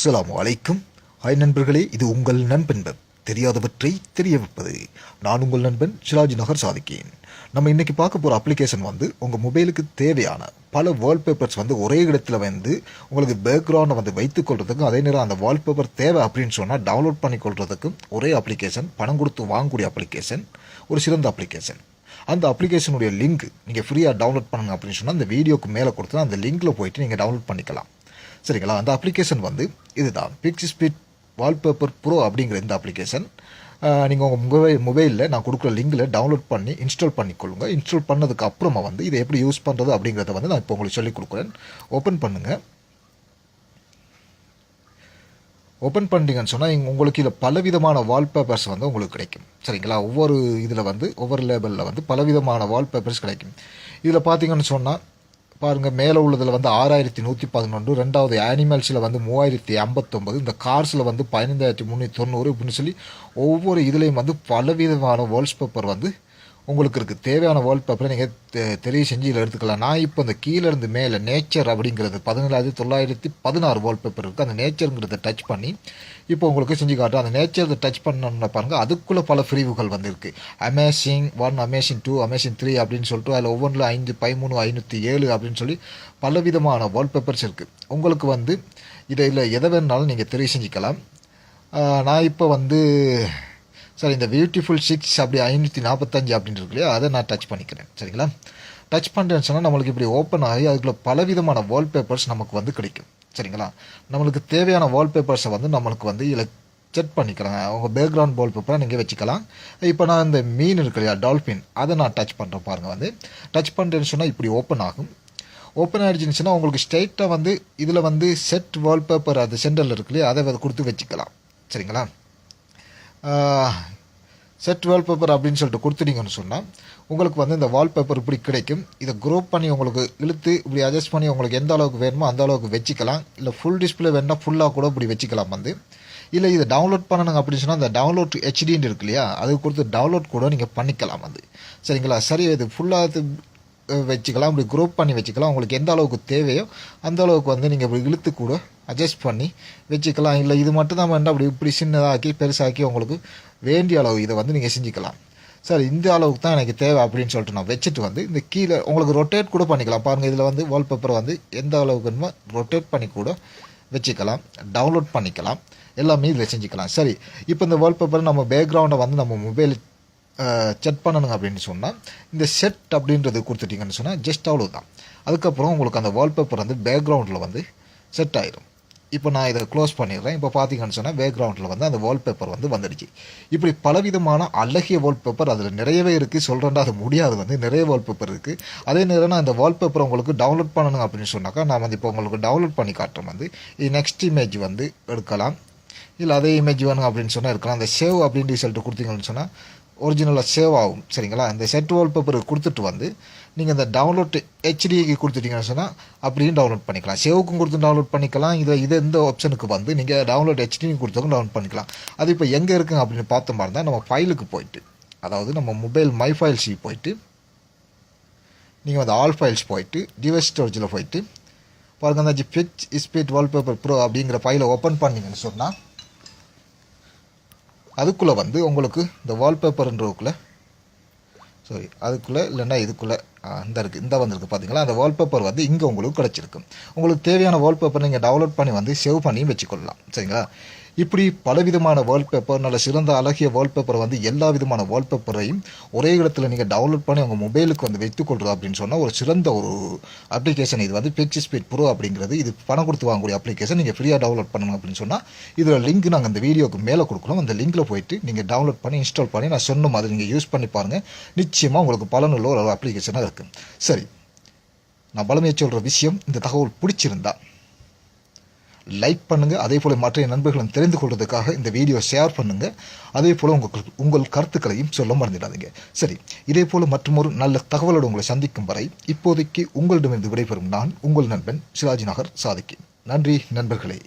அஸ்லாம் அலைக்கும். ஹாய் நண்பர்களே இது உங்கள் நண்பன் வெப். தெரியாதவற்றை தெரிய வைப்பது நான் உங்கள் நண்பன் சிராஜ் நகர் சாதிக்கேன். நம்ம இன்னைக்கு பார்க்க போகிற அப்ளிகேஷன் வந்து உங்கள் மொபைலுக்கு தேவையான பல வால்பேப்பர்ஸ் வந்து ஒரே இடத்துல வந்து உங்களுக்கு பேக்ரவுண்டை வந்து வைத்துக் கொள்றதுக்கும் அதே நேரம் அந்த வால்பேப்பர் தேவை அப்படின்னு சொன்னால் டவுன்லோட் பண்ணி கொள்றதுக்கும் ஒரே அப்ளிகேஷன் பணம் கொடுத்து வாங்கக்கூடிய அப்ளிகேஷன் ஒரு சிறந்த அப்ளிகேஷன் அந்த அப்ளிகேஷனுடைய லிங்க் நீங்கள் ஃப்ரீயாக டவுன்லோட் பண்ணுங்க அப்படின்னு சொன்னால் அந்த வீடியோக்கு மேலே கொடுத்து அந்த லிங்க்கில் போயிட்டு நீங்கள் டவுன்லோட் பண்ணிக்கலாம். சரிங்களா? அந்த அப்ளிகேஷன் வந்து இதுதான். பிக்ஸ் ஸ்பீட் வால்பேப்பர் ப்ரோ அப்படிங்கிற இந்த அப்ளிகேஷன் நீங்கள் உங்கள் மொபைல் மொபைலில் நான் கொடுக்குற லிங்கில் டவுன்லோட் பண்ணி இன்ஸ்டால் பண்ணிக்கொள்ளுங்க. இன்ஸ்டால் பண்ணதுக்கு அப்புறமா வந்து இதை எப்படி யூஸ் பண்ணுறது அப்படிங்கிறத வந்து நான் இப்போ உங்களுக்கு சொல்லிக் கொடுக்குறேன். ஓப்பன் பண்ணுங்கள் ஓப்பன் பண்ணிட்டீங்கன்னு சொன்னால் உங்களுக்கு இதில் பலவிதமான வால்பேப்பர்ஸ் வந்து உங்களுக்கு கிடைக்கும். சரிங்களா? ஒவ்வொரு இதில் வந்து ஒவ்வொரு லேபிளில் வந்து பலவிதமான வால்பேப்பர்ஸ் கிடைக்கும். இதில் பார்த்தீங்கன்னு சொன்னால் பாருங்கள் மேலே உள்ளதில் வந்து ஆறாயிரத்தி நூற்றி பதினொன்று ரெண்டாவது அனிமல்ஸில் வந்து மூவாயிரத்தி ஐம்பத்தொம்பது இந்த கார்ஸில் வந்து பதினைந்தாயிரத்தி முந்நூற்றி தொண்ணூறு இப்படின்னு சொல்லி ஒவ்வொரு இதுலேயும் வந்து பலவிதமான வால்பேப்பர் வந்து உங்களுக்கு இருக்குது தேவையான வால்பேப்பரை நீங்கள் தெரிய செஞ்சு இதில் எடுத்துக்கலாம். நான் இப்போ இந்த கீழே இருந்து மேலே நேச்சர் அப்படிங்கிறது பதினேழாயிரத்தி தொள்ளாயிரத்தி பதினாறு வால்பேப்பர் இருக்குது அந்த நேச்சருங்கிறத டச் பண்ணி இப்போ உங்களுக்கு செஞ்சு காட்டுறேன். அந்த நேச்சர் டச் பண்ணணும்னு பாருங்கள் அதுக்குள்ளே பல பிரிவுகள் வந்திருக்கு. Amazing one amazing two amazing three அப்படின்னு சொல்லிட்டு அதில் ஒவ்வொன்றில் ஐந்து பதிமூணு ஐநூற்றி ஏழு அப்படின்னு சொல்லி பலவிதமான வால்பேப்பர்ஸ் இருக்குது உங்களுக்கு வந்து இதில் எதை வேணுனாலும் நீங்கள் தெரிய செஞ்சுக்கலாம். நான் இப்போ வந்து சார் இந்த பியூட்டிஃபுல் சிக்ஸ் அப்படி ஐநூற்றி நாற்பத்தஞ்சு அப்படின்னு இருக்கு இல்லையா அதை நான் டச் பண்ணிக்கிறேன். சரிங்களா? டச் பண்ணுறேன்னு சொன்னால் நம்மளுக்கு இப்படி ஓப்பன் ஆகி அதுக்குள்ள பலவிதமான வால்பேப்பர்ஸ் நமக்கு வந்து கிடைக்கும். சரிங்களா? நம்மளுக்கு தேவையான வால்பேப்பர்ஸை வந்து நம்மளுக்கு வந்து இதில் செட் பண்ணிக்கலாம் உங்கள் பேக்ரவுண்ட் வால்பேப்பரை நீங்கள் வச்சுக்கலாம். இப்போ நான் இந்த மீன் இருக்கு இல்லையா? டால்ஃபின் அதை நான் டச் பண்ணுறேன் பாருங்கள் வந்து. டச் பண்ணுறேன்னு சொன்னால் இப்படி ஓப்பன் ஆகும். ஓப்பன் ஆகிடுச்சுன்னு சொன்னால் உங்களுக்கு ஸ்ட்ரைட்டாக வந்து இதில் வந்து செட் வால்பேப்பர் அது சென்டரில் இருக்கு இல்லையா? அதை கொடுத்து வச்சுக்கலாம். சரிங்களா? செட் வால்பேப்பர் அப்படின்னு சொல்லிட்டு கொடுத்துட்டீங்கன்னு சொன்னால் உங்களுக்கு வந்து இந்த வால்பேப்பர் இப்படி கிடைக்கும். இதை குரோப் பண்ணி உங்களுக்கு இழுத்து இப்படி அட்ஜஸ்ட் பண்ணி உங்களுக்கு எந்த அளவுக்கு வேணுமோ அந்த அளவுக்கு வச்சுக்கலாம். இல்லை ஃபுல் டிஸ்பிளே வேணும்னா ஃபுல்லாக கூட இப்படி வச்சுக்கலாம் வந்து. இல்லை இதை டவுன்லோட் பண்ணணும் அப்படின்னு சொன்னால் அந்த டவுன்லோட் ஹெச்டின்னு இருக்கு இல்லையா அது கொடுத்து டவுன்லோட் கூட நீங்கள் பண்ணிக்கலாம் வந்து. சரிங்களா? சரி இது ஃபுல்லாக வச்சுக்கலாம் இப்படி குரூப் பண்ணி வச்சுக்கலாம். உங்களுக்கு எந்த அளவுக்கு தேவையோ அந்த அளவுக்கு வந்து நீங்கள் இப்படி இழுத்து கூட அட்ஜஸ்ட் பண்ணி வச்சுக்கலாம். இல்லை இது மட்டும் தான் வேண்டாம். அப்படி இப்படி சின்னதாக்கி பெருசாக்கி உங்களுக்கு வேண்டிய அளவு இதை வந்து நீங்கள் செஞ்சுக்கலாம். சார் இந்த அளவுக்கு தான் எனக்கு தேவை அப்படின்னு சொல்லிட்டு நான் வச்சுட்டு வந்து இந்த கீழே உங்களுக்கு ரொட்டேட் கூட பண்ணிக்கலாம். பாருங்கள் இதில் வந்து வால்பேப்பரை வந்து எந்த அளவுக்கு வேணுமோ ரொட்டேட் பண்ணி கூட வச்சுக்கலாம். டவுன்லோட் பண்ணிக்கலாம். எல்லாமே இதில் செஞ்சுக்கலாம். சரி இப்போ இந்த வால்பேப்பரை நம்ம பேக்ரவுண்டை வந்து நம்ம மொபைல் செட் பண்ணணுங்க அப்படின்னு சொன்னால் இந்த செட் அப்படின்றது கொடுத்துட்டிங்கன்னு சொன்னால் ஜஸ்ட் அவ்வளோதான் அதுக்கப்புறம் உங்களுக்கு அந்த வால்பேப்பர் வந்து பேக்ரவுண்டில் வந்து செட் ஆயிடும் இப்போ நான் இதை க்ளோஸ் பண்ணிடுறேன். இப்போ பார்த்தீங்கன்னு சொன்னால் பேக்ரவுண்டில் வந்து அந்த வால்பேப்பர் வந்து வந்துடுச்சு. இப்படி பலவிதமான அழகிய வால்பேப்பர் அதில் நிறையவே இருக்குது சொல்கிறேன்டா அது முடியாது வந்து. நிறைய வால்பேப்பர் இருக்குது அதே நேரம் நான் இந்த வால்பேப்பர் உங்களுக்கு டவுன்லோட் பண்ணணும் அப்படின்னு சொன்னாக்கா நான் வந்து இப்போ உங்களுக்கு டவுன்லோட் பண்ணி காட்டுறேன் வந்து. இது நெக்ஸ்ட் இமேஜ் வந்து எடுக்கலாம். இல்லை அதே இமேஜ் வேணும் அப்படின்னு சொன்னால் இருக்கலாம் அந்த சேவ் அப்படின்னு சொல்லிட்டு கொடுத்தீங்கன்னு சொன்னால் ஒரிஜினலாக சேவ் ஆகும் சரிங்களா? இந்த செட் வால்பேப்பர் கொடுத்துட்டு வந்து நீங்கள் இந்த டவுன்லோட் ஹெச்டிக்கு கொடுத்துட்டீங்கன்னு சொன்னால் அப்படியும் டவுன்லோட் பண்ணிக்கலாம். சேவுக்கும் கொடுத்து டவுன்லோட் பண்ணிக்கலாம். இதை இது இந்த ஆப்ஷனுக்கு வந்து நீங்கள் டவுன்லோட் ஹெச்டிக்கு கொடுத்தவங்க டவுன்லோட் பண்ணிக்கலாம். அது இப்போ எங்கே இருக்குங்க அப்படின்னு பார்த்த மாதிரி தான் நம்ம ஃபைலுக்கு போயிட்டு அதாவது நம்ம மொபைல் மை ஃபைல்ஸுக்கு போயிட்டு நீங்கள் வந்து ஆல் ஃபைல்ஸ் போயிட்டு டிவைஸ் ஸ்டோரேஜில் போயிட்டு பாருங்க அந்த பிச் ஸ்பீட் வால்பேப்பர் ப்ரோ அப்படிங்கிற ஃபைலை ஓப்பன் பண்ணீங்கன்னு சொன்னால் அதுக்குள்ளே வந்து உங்களுக்கு இந்த வால்பேப்பர்ன்றதுக்குள்ளே சாரி அதுக்குள்ளே இல்லைன்னா இதுக்குள்ளே இந்த இருக்குது இந்த வந்திருக்கு பார்த்தீங்களா அந்த வால்பேப்பர் வந்து இங்கே உங்களுக்கு கிடச்சிருக்கு. உங்களுக்கு தேவையான வால்பேப்பர் நீங்கள் டவுன்லோட் பண்ணி வந்து சேவ் பண்ணி வச்சுக்கொள்ளலாம். சரிங்களா? இப்படி பலவிதமான வால்பேப்பர் நல்ல சிறந்த அழகிய வால்பேப்பர் வந்து எல்லா விதமான வால்பேப்பரையும் ஒரே இடத்துல நீங்கள் டவுன்லோட் பண்ணி உங்கள் மொபைலுக்கு வந்து வைத்துக்கொள்கிறது அப்படின்னு சொன்னால் ஒரு சிறந்த ஒரு அப்ளிகேஷன் இது வந்து பிக்சி ஸ்பீட் ப்ரோ அப்படிங்கிறது. இது பணம் கொடுத்து வாங்கக்கூடிய அப்ளிகேஷன் நீங்கள் ஃப்ரீயாக டவுன்லோட் பண்ணணும் அப்படின்னு சொன்னால் இதில் லிங்க் நாங்கள் இந்த வீடியோக்கு மேலே கொடுக்குறோம் அந்த லிங்கில் போயிட்டு நீங்கள் டவுன்லோட் பண்ணி இன்ஸ்டால் பண்ணி நான் சொன்ன மாதிரி நீங்கள் யூஸ் பண்ணி பாருங்கள் நிச்சயமாக உங்களுக்கு பலனுள்ள ஒரு அப்ளிகேஷனாக இருக்குது சரி. நான் பலமையை சொல்கிற விஷயம் இந்த தகவல் பிடிச்சிருந்தா லைக் பண்ணுங்கள் அதே போல் மற்ற நண்பர்களும் தெரிந்து கொள்வதற்காக இந்த வீடியோ ஷேர் பண்ணுங்கள் அதே போல் உங்கள் உங்கள் கருத்துக்களையும் சொல்ல மறந்துடாதீங்க. சரி இதே போல் மற்றொரு நல்ல தகவலோடு உங்களை சந்திக்கும் வரை இப்போதைக்கு உங்களிடமிருந்து விடைபெறும் நான் உங்கள் நண்பன் சிராஜி நகர் சாதிக்கு. நன்றி நண்பர்களே.